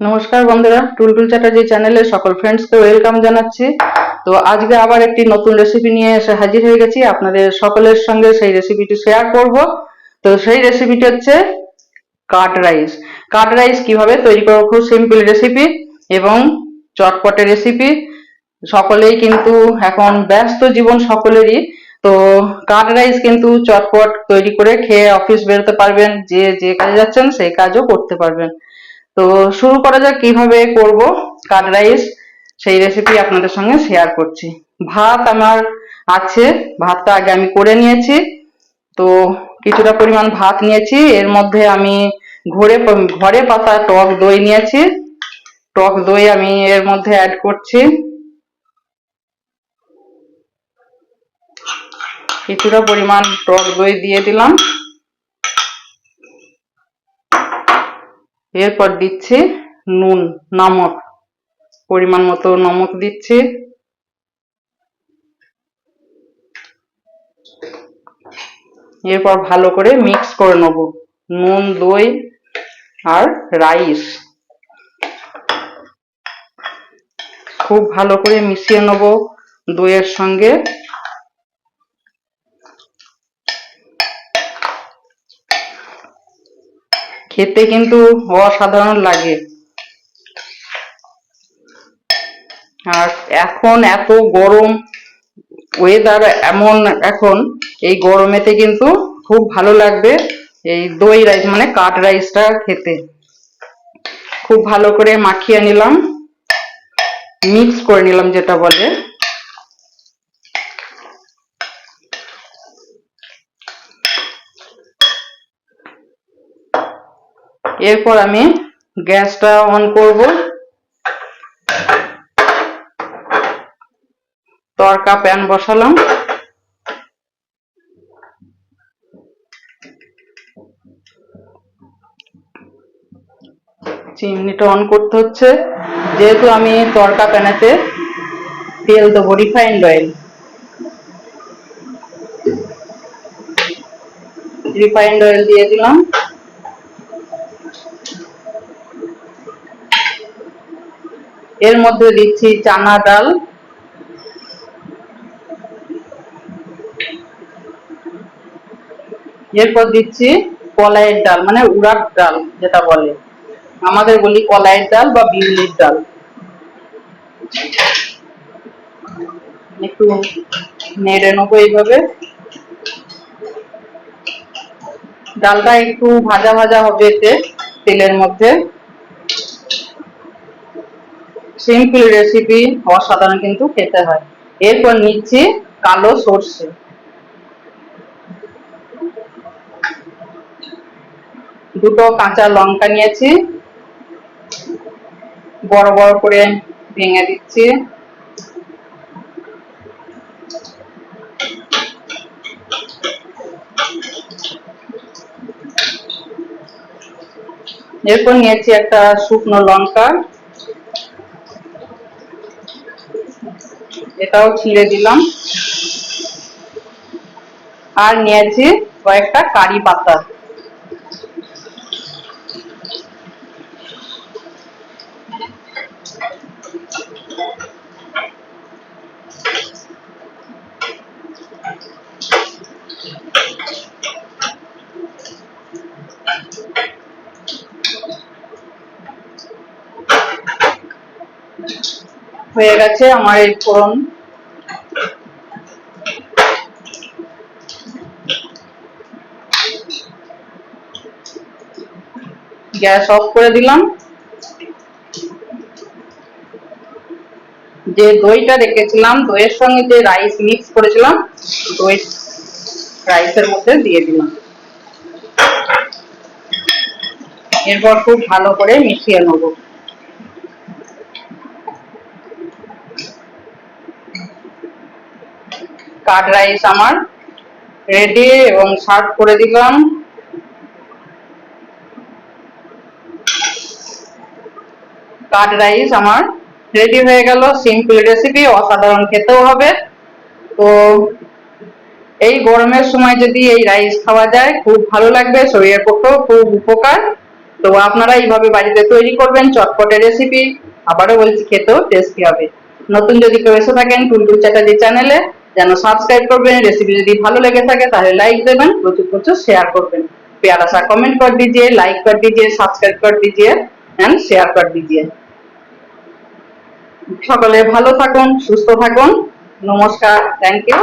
নমস্কার বন্ধুরা, টুলটুল চ্যাটার্জি চ্যানেলে সকল ফ্রেন্ডসকে ওয়েলকাম জানাচ্ছি। তো আজকে আবার একটি নতুন রেসিপি নিয়ে এসে হাজির হয়ে গেছি। আপনাদের সকলের সঙ্গে সেই রেসিপিটি শেয়ার করব। তো সেই রেসিপিটি হচ্ছে কাট রাইস কাট রাইস কীভাবে তৈরি করব? খুব সিম্পল রেসিপি এবং চটপটে রেসিপি সকলেই কিন্তু এখন ব্যস্ত জীবন সকলেরই। তো কাট রাইস কিন্তু চটপট তৈরি করে খেয়ে অফিস বেরোতে পারবেন। যে যে কাজে যাচ্ছেন, সেই কাজও করতে পারবেন। তো শুরু করা যাক কীভাবে করব কাট রাইস। সেই রেসিপি আপনাদের সঙ্গে শেয়ার করছি। ভাত আমার আছে, ভাতটা আগে আমি করে নিয়েছি। তো কিছুটা পরিমাণ ভাত নিয়েছি, এর মধ্যে আমি ঘরে ঘরে পাতা টক দই নিয়েছি। টক দই আমি এর মধ্যে অ্যাড করছি। কিছুটা পরিমাণ টক দই দিয়ে দিলাম। এরপর দিচ্ছি নুন, নমক পরিমাণ মতো নমক দিচ্ছি। এরপর ভালো করে মিক্স করে নেব, নুন, দই আর রাইস খুব ভালো করে মিশিয়ে নেব দইয়ের সঙ্গে। খেতে কিন্তু অসাধারণ লাগে। আর এখন এত গরম ওয়েদার এমন এখন, এই গরমেতে কিন্তু খুব ভালো লাগবে এই দই রাইস মানে কাট রাইসটা খেতে। খুব ভালো করে মাখিয়ে নিলাম মিক্স করে নিলাম যেটা বলে। এরপর আমি গ্যাসটা অন করব। তরকা প্যান বসালাম। চিমনিটা অন করতে হচ্ছে। যেহেতু আমি তরকা প্যানেতে তেল দেবো রিফাইন্ড অয়েল রিফাইন্ড অয়েল দিয়ে দিলাম। এর মধ্যে দিচ্ছি চানা ডাল। এরপর দিচ্ছি কলাইয়ের ডাল মানে উড়ার ডাল যেটা বলে। আমাদের বলি কলাইয়ের ডাল বা বিউলির ডাল। একটু নেড়ে নেব এইভাবে। ডালটা একটু ভাজা ভাজা হবে এতে, তেলের মধ্যে। সিম্পল রেসিপি অসাধারণ কিন্তু খেতে হয়। এরপর নিচ্ছি কালো সর্ষে। দুটো কাঁচা লঙ্কা নিয়েছি। বড় বড় করে ভেঙে দিচ্ছি। এরপর নিয়েছি একটা শুকনো লঙ্কা। এটাও ছিঁড়ে দিলাম। আর নিয়েছি কয়েকটা কারি পাতা। হয়ে গেছে আমার এই ফোড়ন গ্যাস অফ করে দিলাম। যে দইটা রেখেছিলাম, দইয়ের সঙ্গে যে রাইস মিক্স করেছিলাম, দই রাইসের মধ্যে দিয়ে দিলাম। এরপর খুব ভালো করে মিশিয়ে নেব। কাট রাইস আমার। রেডি এবং সার্ভ করে দিলাম। কাট রাইস আমার রেডি হয়ে গেল। সিম্পল রেসিপি অসাধারণ খেতেও হবে। তো এই গরমের সময় যদি এই রাইস খাওয়া যায়, খুব ভালো লাগবে, শরীরের পক্ষেও খুব উপকার। তো আপনারা এইভাবে বাড়িতে তৈরি করবেন চটপটে রেসিপি আবারও বলছি, খেতেও টেস্টি হবে। নতুন যদি কেউ এসে থাকেন টুলটুল চ্যাটার্জি চ্যানেলে যেন সাবস্ক্রাইব করবেন রেসিপি যদি ভালো লেগে থাকে তাহলে লাইক দেবেন প্রচুর প্রচুর শেয়ার করবেন प्यारा सा कमेंट कर दीजिए लाइक कर दीजिए सब्सक्राइब कर दीजिए एंड शेयर कर दीजिए সকলে ভালো থাকুন সুস্থ থাকুন নমস্কার থ্যাংক ইউ